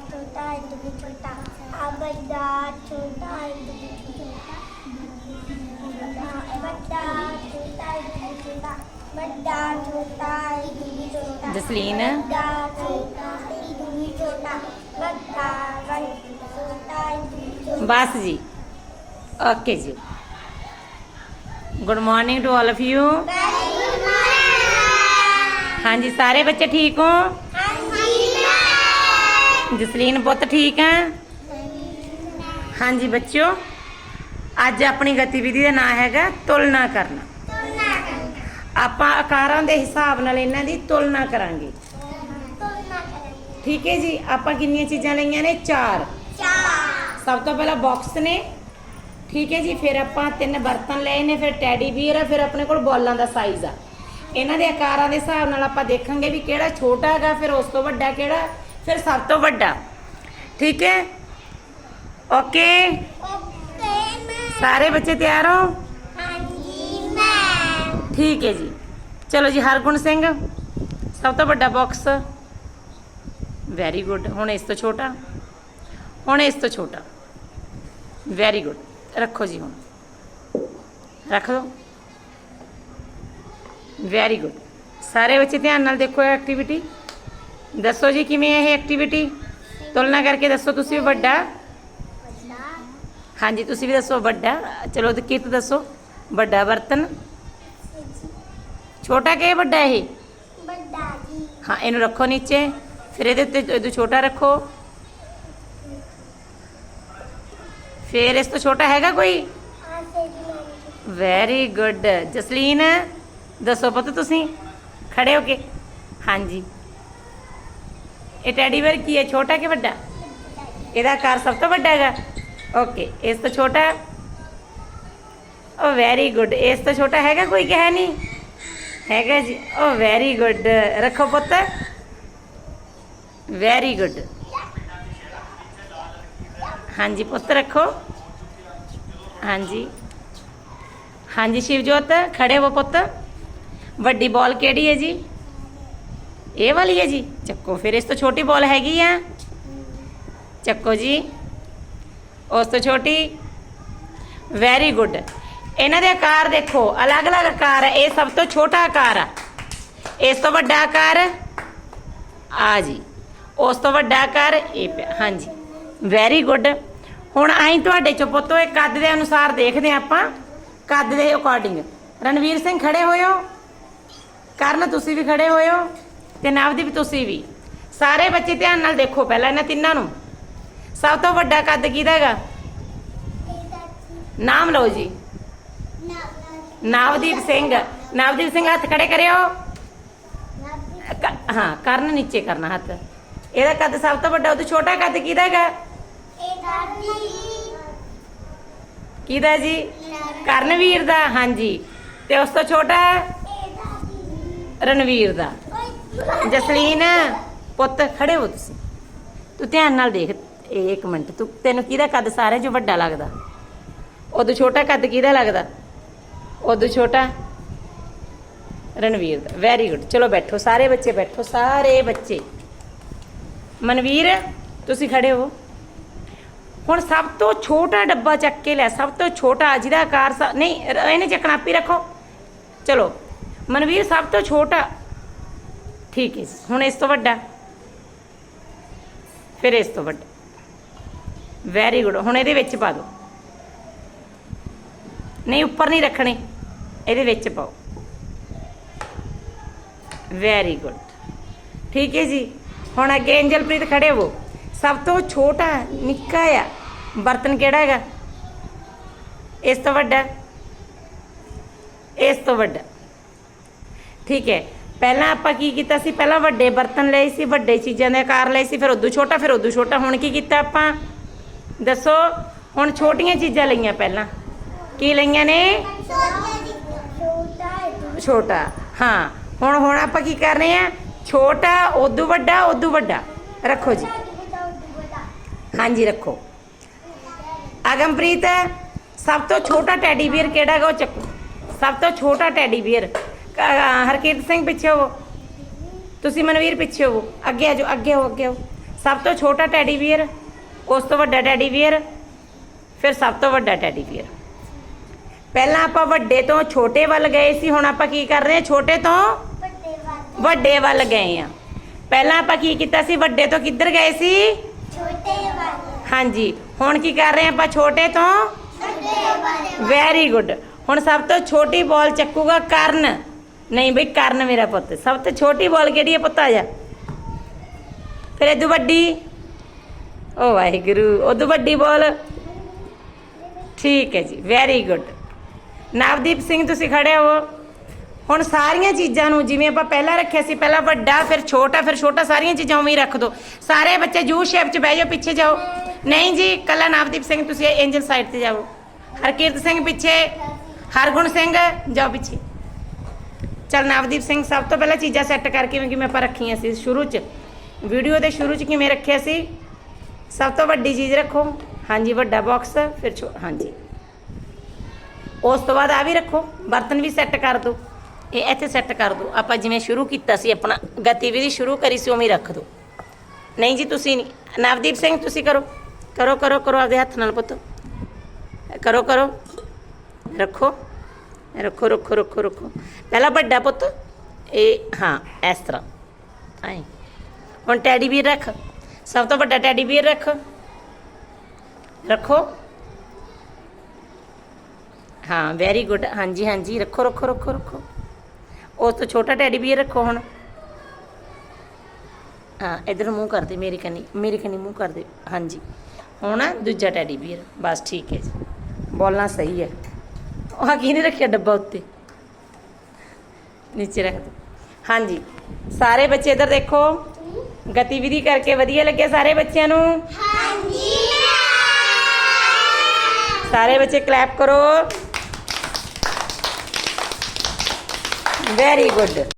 ਛੋਟਾ ਇੰਦ ਵੀ ਛੋਟਾ। ਆ ਵੱਡਾ ਛੋਟਾ ਇੰਦ ਵੀ ਛੋਟਾ। ਵੱਡਾ ਛੋਟਾ ਇੰਦ ਵੀ ਛੋਟਾ। ਵੱਡਾ ਛੋਟਾ ਇੰਦ ਵੀ ਛੋਟਾ। ਜਸਲੀਨ। ਵੱਡਾ ਛੋਟਾ ਇੰਦ ਵੀ ਛੋਟਾ। ਵੱਡਾ ਵੱਡਾ ਛੋਟਾ ਇੰਦ ਵੀ ਛੋਟਾ। ਬਸ ਜੀ। ਓਕੇ ਜੀ। Good morning to all of you ਹਾਂਜੀ ਸਾਰੇ ਬੱਚੇ ਠੀਕ ਹੋ ਜਸਲੀਨ, ਪੁੱਤ ਠੀਕ ਹੈ? ਹਾਂਜੀ, ਬੱਚਿਓ, ਅੱਜ ਆਪਣੀ ਗਤੀਵਿਧੀ ਦਾ ਨਾਮ ਹੈਗਾ ਤੁਲਨਾ ਕਰਨਾ। ਆਪਾਂ ਆਕਾਰਾਂ ਦੇ ਹਿਸਾਬ ਨਾਲ ਇਹਨਾਂ ਦੀ ਤੁਲਨਾ ਕਰਾਂਗੇ। ਠੀਕ ਹੈ ਜੀ, ਆਪਾਂ ਕਿੰਨੀਆਂ ਚੀਜ਼ਾਂ ਲਈਆਂ ਨੇ? ਚਾਰ। ਸਭ ਤੋਂ ਪਹਿਲਾਂ ਬਾਕਸ ਨੇ। ਠੀਕ ਹੈ ਜੀ, ਫਿਰ ਆਪਾਂ ਤਿੰਨ ਬਰਤਨ ਲਏ ਨੇ, ਫਿਰ ਟੈਡੀ ਬੀਅਰ ਆ ਫਿਰ ਆਪਣੇ ਕੋਲ ਬੋਲਾਂ ਦਾ ਸਾਈਜ਼ ਆ। ਇਹਨਾਂ ਦੇ ਆਕਾਰਾਂ ਦੇ ਹਿਸਾਬ ਨਾਲ ਆਪਾਂ ਦੇਖਾਂਗੇ ਵੀ ਕਿਹੜਾ ਛੋਟਾ ਹੈਗਾ, ਫਿਰ ਉਸ ਤੋਂ ਵੱਡਾ ਕਿਹੜਾ ਫਿਰ ਸਭ ਤੋਂ ਵੱਡਾ। ਠੀਕ ਹੈ? ਓਕੇ ਸਾਰੇ ਬੱਚੇ ਤਿਆਰ ਹੋ? ਠੀਕ ਹੈ ਜੀ। ਚਲੋ ਜੀ, ਹਰਗੁਣ ਸਿੰਘ, ਸਭ ਤੋਂ ਵੱਡਾ ਬਾਕਸ ਵੈਰੀ ਗੁੱਡ ਹੁਣ ਇਸ ਤੋਂ ਛੋਟਾ। ਹੁਣ ਇਸ ਤੋਂ ਛੋਟਾ। ਵੈਰੀ ਗੁੱਡ ਰੱਖੋ ਜੀ ਹੁਣ। ਰੱਖ ਦਿਓ ਵੈਰੀ ਗੁੱਡ ਸਾਰੇ ਬੱਚੇ ਧਿਆਨ ਨਾਲ ਦੇਖੋ ਐਕਟੀਵਿਟੀ ਦੱਸੋ ਜੀ ਕਿਵੇਂ ਹੈ ਇਹ ਐਕਟੀਵਿਟੀ ਤੁਲਨਾ ਕਰਕੇ ਦੱਸੋ ਤੁਸੀਂ ਵੱਡਾ। ਹਾਂਜੀ ਤੁਸੀਂ ਵੀ ਦੱਸੋ ਵੱਡਾ। ਚਲੋ ਤੇ ਕਿਤ ਦੱਸੋ। ਵੱਡਾ ਬਰਤਨ। ਛੋਟਾ ਕਿ ਵੱਡਾ ਇਹ? ਵੱਡਾ ਜੀ। ਹਾਂ ਇਹਨੂੰ ਰੱਖੋ ਨੀਚੇ। ਫਿਰ ਇਹਦੇ ਉੱਤੇ ਇਹਦੋਂ ਛੋਟਾ ਰੱਖੋ। ਫਿਰ ਇਸ ਤੋਂ ਛੋਟਾ ਹੈਗਾ ਕੋਈ? ਵੈਰੀ ਗੁੱਡ ਜਸਲੀਨ ਦੱਸੋ ਪੁੱਤ ਤੁਸੀਂ। ਖੜੇ ਹੋ ਕੇ। ਹਾਂਜੀ। ਇਹ ਟੈਡੀ ਬੇਅਰ ਕੀ ਹੈ? ਛੋਟਾ ਕਿ ਵੱਡਾ? ਇਹਦਾ ਆਕਾਰ ਸਭ ਤੋਂ ਵੱਡਾ ਹੈਗਾ। ਓਕੇ ਇਸ ਤੋਂ ਛੋਟਾ ਓ ਵੈਰੀ ਗੁੱਡ ਇਸ ਤੋਂ ਛੋਟਾ ਹੈਗਾ ਕੋਈ ਕਿ ਨਹੀਂ? ਹੈਗਾ ਜੀ। ਓ ਵੈਰੀ ਗੁੱਡ ਰੱਖੋ ਪੁੱਤ। ਵੈਰੀ ਗੁੱਡ ਹਾਂਜੀ ਪੁੱਤ, ਰੱਖੋ। ਹਾਂਜੀ। ਹਾਂਜੀ ਸ਼ਿਵਜੋਤ, ਖੜੇ ਹੋ ਪੁੱਤ। ਵੱਡੀ ਬਾਲ ਕਿਹੜੀ ਹੈ ਜੀ? ਇਹ ਵਾਲੀ ਹੈ ਜੀ? ਚੱਕੋ, ਫਿਰ ਇਸ ਤੋਂ ਛੋਟੀ ਬਾਲ ਹੈਗੀ ਆ। ਚੱਕੋ ਜੀ। ਉਸ ਤੋਂ ਛੋਟੀ। ਵੈਰੀ ਗੁੱਡ ਇਹਨਾਂ ਦੇ ਆਕਾਰ ਦੇਖੋ, ਅਲੱਗ-ਅਲੱਗ ਆਕਾਰ ਹੈ ਇਹ ਸਭ ਤੋਂ ਛੋਟਾ ਆਕਾਰ ਆ। ਇਸ ਤੋਂ ਵੱਡਾ ਆਕਾਰ, ਆ ਜੀ। ਉਸ ਤੋਂ ਵੱਡਾ ਆਕਾਰ, ਇਹ ਪਿਆ। ਹਾਂਜੀ। ਵੈਰੀ ਗੁੱਡ ਹੁਣ ਆਈ ਤੁਹਾਡੇ ਚੋਂ ਪੁੱਤੋ, ਇਹ ਕੱਦ ਦੇ ਅਨੁਸਾਰ ਦੇਖਦੇ ਹਾਂ ਆਪਾਂ। ਕੱਦ ਦੇ ਅਕੋਰਡਿੰਗ ਰਣਵੀਰ ਸਿੰਘ ਖੜੇ ਹੋਇਓ। ਕਰਨ, ਤੁਸੀਂ ਵੀ ਖੜੇ ਹੋਇਓ। ਤੇ ਨਵਦੀਪ ਤੁਸੀਂ ਵੀ। ਸਾਰੇ ਬੱਚੇ ਧਿਆਨ ਨਾਲ ਦੇਖੋ ਪਹਿਲਾਂ ਇਹਨਾਂ ਤਿੰਨਾਂ ਨੂੰ। ਸਭ ਤੋਂ ਵੱਡਾ ਕੱਦ ਕਿਹਦਾ ਹੈਗਾ? ਨਾਮ ਲਓ ਜੀ। ਨਵਦੀਪ ਸਿੰਘ। ਨਵਦੀਪ ਸਿੰਘ ਹੱਥ ਖੜੇ ਕਰਿਓ। ਹਾਂ, ਕਰਨ ਨੀਚੇ ਕਰਨਾ ਹੱਥ। ਇਹਦਾ ਕੱਦ ਸਭ ਤੋਂ ਵੱਡਾ ਉਹ ਤੋਂ ਛੋਟਾ ਕੱਦ ਕਿਹਦਾ ਹੈਗਾ? ਕਿਹਦਾ ਜੀ? ਕਰਨਵੀਰ ਦਾ, ਹਾਂਜੀ। ਤੇ ਉਸ ਤੋਂ ਛੋਟਾ? ਰਣਵੀਰ ਦਾ। ਜਸਲੀਨ, ਪੁੱਤ, ਖੜੇ ਹੋ ਤੁਸੀਂ। ਤੂੰ ਧਿਆਨ ਨਾਲ ਦੇਖ, ਇਹ ਇੱਕ ਮਿੰਟ, ਤੂੰ, ਤੈਨੂੰ ਕਿਹਦਾ ਕੱਦ ਸਾਰੇ ਜੋ ਵੱਡਾ ਲੱਗਦਾ? ਉਦੋਂ ਛੋਟਾ ਕੱਦ ਕਿਹਦਾ ਲੱਗਦਾ? ਉਦੋਂ ਛੋਟਾ ਰਣਵੀਰ ਦਾ। ਵੈਰੀ ਗੁੱਡ ਚਲੋ ਬੈਠੋ, ਸਾਰੇ ਬੱਚੇ ਬੈਠੋ, ਸਾਰੇ ਬੱਚੇ। ਮਨਵੀਰ, ਤੁਸੀਂ ਖੜੇ ਹੋ। ਹੁਣ ਸਭ ਤੋਂ ਛੋਟਾ ਡੱਬਾ ਚੱਕ ਕੇ ਲੈ, ਸਭ ਤੋਂ ਛੋਟਾ ਜਿਹਦਾ ਆਕਾਰ ਨਹੀਂ, ਇਹਨੇ ਚੱਕਣਾ ਆਪੀ ਰੱਖੋ। ਚਲੋ, ਮਨਵੀਰ ਸਭ ਤੋਂ ਛੋਟਾ ਠੀਕ ਹੈ ਜੀ। ਹੁਣ ਇਸ ਤੋਂ ਵੱਡਾ। ਫਿਰ ਇਸ ਤੋਂ ਵੱਡਾ। ਵੈਰੀ ਗੁੱਡ ਹੁਣ ਇਹਦੇ ਵਿੱਚ ਪਾ ਦਿਓ ਨਹੀਂ, ਉੱਪਰ ਨਹੀਂ ਰੱਖਣੇ। ਇਹਦੇ ਵਿੱਚ ਪਾਓ। ਵੈਰੀ ਗੁੱਡ ਠੀਕ ਹੈ ਜੀ। ਹੁਣ ਅੱਗੇ ਐਂਜਲਪ੍ਰੀਤ ਖੜੇ ਹੋ ਸਭ ਤੋਂ ਛੋਟਾ, ਨਿੱਕਾ ਆ ਬਰਤਨ ਕਿਹੜਾ ਹੈਗਾ? ਇਸ ਤੋਂ ਵੱਡਾ। ਇਸ ਤੋਂ ਵੱਡਾ। ਠੀਕ ਹੈ। ਪਹਿਲਾਂ ਆਪਾਂ ਕੀ ਕੀਤਾ ਸੀ? ਪਹਿਲਾਂ ਵੱਡੇ ਬਰਤਨ ਲਏ ਸੀ ਵੱਡੇ ਚੀਜ਼ਾਂ ਦੇ ਆਕਾਰ ਲਏ ਸੀ ਫਿਰ ਉਦੋਂ ਛੋਟਾ ਫਿਰ ਉਦੋਂ ਛੋਟਾ। ਹੁਣ ਕੀ ਕੀਤਾ ਆਪਾਂ? ਦੱਸੋ ਹੁਣ ਛੋਟੀਆਂ ਚੀਜ਼ਾਂ ਲਈਆਂ ਪਹਿਲਾਂ। ਕੀ ਲਈਆਂ ਨੇ? ਛੋਟਾ ਹਾਂ ਹੁਣ ਹੁਣ ਆਪਾਂ ਕੀ ਕਰ ਰਹੇ ਆ ਛੋਟਾ ਉਦੋਂ ਵੱਡਾ ਉਦੋਂ ਵੱਡਾ। ਰੱਖੋ ਜੀ। ਹਾਂਜੀ ਰੱਖੋ। ਅਗਮਪ੍ਰੀਤ ਸਭ ਤੋਂ ਛੋਟਾ ਟੈਡੀ ਬੀਅਰ ਕਿਹੜਾ ਹੈਗਾ? ਉਹ ਚੱਕੋ। ਸਭ ਤੋਂ ਛੋਟਾ ਟੈਡੀ ਬੀਅਰ। ਹਰਕੀਰਤ ਸਿੰਘ ਪਿੱਛੇ ਹੋਵੋ। ਤੁਸੀਂ ਮਨਵੀਰ ਪਿੱਛੇ ਹੋਵੋ। ਅੱਗੇ ਆ ਜਾਓ ਅੱਗੇ ਹੋ ਅੱਗੇ ਹੋ ਸਭ ਤੋਂ ਛੋਟਾ ਟੈਡੀ ਬੀਅਰ ਉਸ ਤੋਂ ਵੱਡਾ ਟੈਡੀ ਬੀਅਰ ਫਿਰ ਸਭ ਤੋਂ ਵੱਡਾ ਟੈਡੀ ਬੀਅਰ। ਪਹਿਲਾਂ ਆਪਾਂ ਵੱਡੇ ਤੋਂ ਛੋਟੇ ਵੱਲ ਗਏ ਸੀ ਹੁਣ ਆਪਾਂ ਕੀ ਕਰ ਰਹੇ ਹਾਂ? ਛੋਟੇ ਤੋਂ ਵੱਡੇ ਵੱਲ ਵੱਡੇ ਵੱਲ ਗਏ ਆ ਪਹਿਲਾਂ ਆਪਾਂ ਕੀ ਕੀਤਾ ਸੀ? ਵੱਡੇ ਤੋਂ ਕਿੱਧਰ ਗਏ ਸੀ? ਛੋਟੇ ਵੱਲ। ਹਾਂਜੀ ਹੁਣ ਕੀ ਕਰ ਰਹੇ ਹਾਂ ਆਪਾਂ? ਛੋਟੇ ਤੋਂ? ਵੱਡੇ ਵੱਲ। ਵੈਰੀ ਗੁੱਡ ਹੁਣ ਸਭ ਤੋਂ ਛੋਟੀ ਬਾਲ ਚੱਕੂਗਾ ਕਰਨ। ਨਹੀਂ ਬਈ ਕਰਨ ਮੇਰਾ ਪੁੱਤ, ਸਭ ਤੋਂ ਛੋਟੀ ਬੋਲ ਕਿਹੜੀ ਹੈ ਪੁੱਤ ਆ ਜਾ। ਫਿਰ ਇਹ ਵੱਡੀ ਓ ਵਾਹਿਗੁਰੂ ਉਦੋਂ ਵੱਡੀ ਬੋਲ। ਠੀਕ ਹੈ ਜੀ ਵੈਰੀ ਗੁੱਡ ਨਵਦੀਪ ਸਿੰਘ, ਤੁਸੀਂ ਖੜੇ ਹੋ। ਹੁਣ ਸਾਰੀਆਂ ਚੀਜ਼ਾਂ ਨੂੰ ਜਿਵੇਂ ਆਪਾਂ ਪਹਿਲਾਂ ਰੱਖਿਆ ਸੀ, ਪਹਿਲਾਂ ਵੱਡਾ, ਫਿਰ ਛੋਟਾ ਫਿਰ ਛੋਟਾ, ਸਾਰੀਆਂ ਚੀਜ਼ਾਂ ਉਵੇਂ ਹੀ ਰੱਖ ਦਿਓ ਸਾਰੇ ਬੱਚੇ ਜੂ ਸ਼ੇਪ 'ਚ ਬਹਿ ਜਾਓ, ਪਿੱਛੇ ਜਾਓ। ਨਹੀਂ ਜੀ ਕੱਲਾ ਨਵਦੀਪ ਸਿੰਘ, ਤੁਸੀਂ ਐਂਜਲ ਸਾਈਡ ਤੇ ਜਾਓ। ਹਰਕੀਰਤ ਸਿੰਘ ਪਿੱਛੇ, ਹਰਗੁਣ ਸਿੰਘ, ਜਾਓ ਪਿੱਛੇ। ਚਲ ਨਵਦੀਪ ਸਿੰਘ ਸਭ ਤੋਂ ਪਹਿਲਾਂ ਚੀਜ਼ਾਂ ਸੈੱਟ ਕਰਕੇ ਕਿਵੇਂ ਕਿਵੇਂ ਆਪਾਂ ਰੱਖੀਆਂ ਸੀ ਸ਼ੁਰੂ 'ਚ। ਵੀਡੀਓ ਦੇ ਸ਼ੁਰੂ 'ਚ ਕਿਵੇਂ ਰੱਖਿਆ ਸੀ? ਸਭ ਤੋਂ ਵੱਡੀ ਚੀਜ਼ ਰੱਖੋ। ਹਾਂਜੀ, ਵੱਡਾ ਬਾਕਸ ਫਿਰ ਛੋ ਹਾਂਜੀ। ਉਸ ਤੋਂ ਬਾਅਦ ਆ ਵੀ ਰੱਖੋ। ਬਰਤਨ ਵੀ ਸੈੱਟ ਕਰ ਦਿਓ ਇਹ ਇੱਥੇ ਸੈੱਟ ਕਰ ਦਿਓ ਆਪਾਂ ਜਿਵੇਂ ਸ਼ੁਰੂ ਕੀਤਾ ਸੀ, ਆਪਣਾ ਗਤੀਵਿਧੀ ਸ਼ੁਰੂ ਕਰੀ ਸੀ, ਉਵੇਂ ਰੱਖ ਦਿਓ ਨਹੀਂ ਜੀ, ਤੁਸੀਂ ਨਹੀਂ। ਨਵਦੀਪ ਸਿੰਘ, ਤੁਸੀਂ ਕਰੋ। ਕਰੋ ਕਰੋ ਕਰੋ, ਆਪਦੇ ਹੱਥ ਨਾਲ ਪੁੱਤ। ਕਰੋ ਕਰੋ। ਰੱਖੋ। ਰੱਖੋ ਰੱਖੋ ਰੱਖੋ ਰੱਖੋ। ਪਹਿਲਾਂ ਵੱਡਾ ਪੁੱਤ, ਇਹ, ਹਾਂ, ਇਸ ਤਰ੍ਹਾਂ। ਆਏ। ਹੁਣ ਟੈਡੀ ਬੀਰ ਰੱਖ। ਸਭ ਤੋਂ ਵੱਡਾ ਟੈਡੀ ਬੀਰ ਰੱਖ। ਰੱਖੋ। ਹਾਂ ਵੈਰੀ ਗੁੱਡ ਹਾਂਜੀ ਹਾਂਜੀ। ਰੱਖੋ ਰੱਖੋ ਰੱਖੋ ਰੱਖੋ। ਉਸ ਤੋਂ ਛੋਟਾ ਟੈਡੀ ਬੀਅਰ ਰੱਖੋ ਹੁਣ। ਹਾਂ, ਇਧਰ ਮੂੰਹ ਕਰ ਦੇ, ਮੇਰੇ ਕੰਨੀ। ਮੇਰੇ ਕੰਨੀ ਮੂੰਹ ਕਰ ਦੇ। ਹਾਂਜੀ। ਹੁਣ ਦੂਜਾ ਟੈਡੀ ਬੀਅਰ ਬਸ ਠੀਕ ਹੈ ਜੀ। ਬੋਲਣਾ ਸਹੀ ਹੈ। ਉਹ ਕੀ ਨਹੀਂ ਰੱਖਿਆ ਡੱਬਾ ਉੱਤੇ? ਨੀਚੇ ਰੱਖ ਦੋ। ਹਾਂਜੀ। ਸਾਰੇ ਬੱਚੇ ਇਧਰ ਦੇਖੋ। ਗਤੀਵਿਧੀ ਕਰਕੇ ਵਧੀਆ ਲੱਗਿਆ ਸਾਰੇ ਬੱਚਿਆਂ ਨੂੰ? ਹਾਂਜੀ। ਸਾਰੇ ਬੱਚੇ ਕਲੈਪ ਕਰੋ। Very good